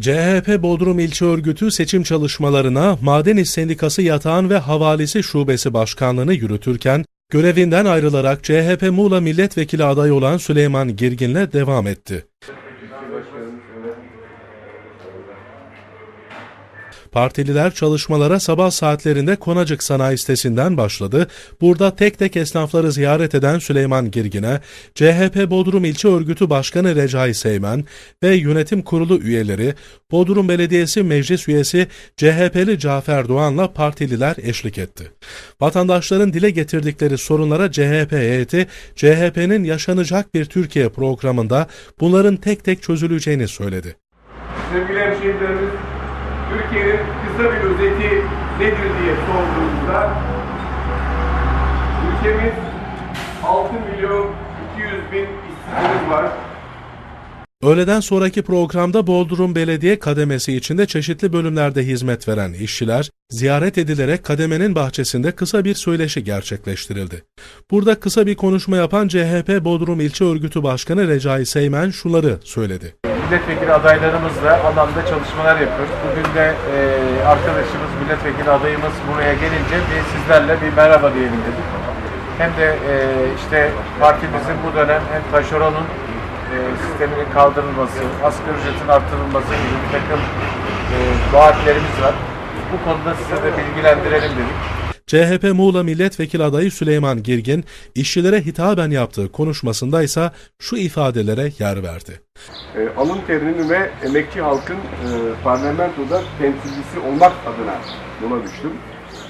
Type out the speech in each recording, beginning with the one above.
CHP Bodrum İlçe Örgütü seçim çalışmalarına Maden İş Sendikası Yatağan ve Havalisi Şubesi Başkanlığını yürütürken, görevinden ayrılarak CHP Muğla Milletvekili adayı olan Süleyman Girgin'le devam etti. Partililer çalışmalara sabah saatlerinde Konacık Sanayi Sitesi'nden başladı. Burada tek tek esnafları ziyaret eden Süleyman Girgin'e CHP Bodrum İlçe Örgütü Başkanı Recai Seymen ve yönetim kurulu üyeleri, Bodrum Belediyesi Meclis Üyesi CHP'li Cafer Doğan'la partililer eşlik etti. Vatandaşların dile getirdikleri sorunlara CHP heyeti, CHP'nin yaşanacak bir Türkiye programında bunların tek tek çözüleceğini söyledi. Sevgili hemşehrilerimiz, Türkiye'nin kısa bir özeti nedir diye sorduğumuzda ülkemiz 6 milyon 200 bin işsizimiz var. Öğleden sonraki programda Bodrum Belediye kademesi içinde çeşitli bölümlerde hizmet veren işçiler ziyaret edilerek kademenin bahçesinde kısa bir söyleşi gerçekleştirildi. Burada kısa bir konuşma yapan CHP Bodrum İlçe Örgütü Başkanı Recai Seymen şunları söyledi. Milletvekili adaylarımızla alanda çalışmalar yapıyoruz. Bugün de e, arkadaşımız, milletvekili adayımız buraya gelince bir sizlerle bir merhaba diyelim dedik. Hem de e, işte partimizin bu dönem hem taşeronun e, sisteminin kaldırılması, asgari ücretin artırılması gibi bir takım e, vaatlerimiz var. Bu konuda size de bilgilendirelim dedik. CHP Muğla Milletvekili adayı Süleyman Girgin, işçilere hitaben yaptığı konuşmasında ise şu ifadelere yer verdi. E, alın terinin ve emekçi halkın e, parlamentoda temsilcisi olmak adına yola düştüm.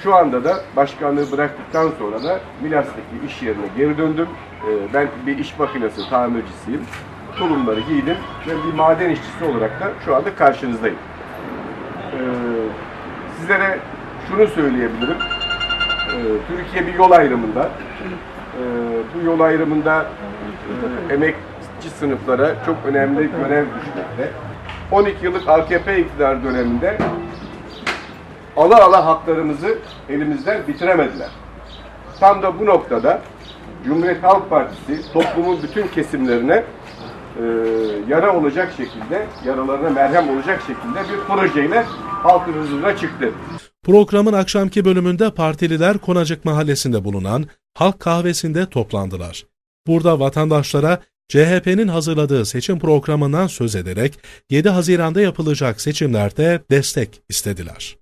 Şu anda da başkanlığı bıraktıktan sonra da Milas'taki iş yerine geri döndüm. E, ben bir iş makinesi tamircisiyim. Tulumları giydim ve bir maden işçisi olarak da şu anda karşınızdayım. E, sizlere şunu söyleyebilirim. E, Türkiye bir yol ayrımında. E, bu yol ayrımında e, emekçi sınıflara çok önemli görev düşmekte. 12 yıllık AKP iktidar döneminde ala ala haklarımızı elimizden bitiremediler. Tam da bu noktada Cumhuriyet Halk Partisi toplumun bütün kesimlerine e, yara olacak şekilde, yaralarına merhem olacak şekilde bir projeyle halkın huzuruna çıktı. Programın akşamki bölümünde partililer Konacık Mahallesi'nde bulunan Halk Kahvesi'nde toplandılar. Burada vatandaşlara CHP'nin hazırladığı seçim programından söz ederek 7 Haziran'da yapılacak seçimlerde destek istediler.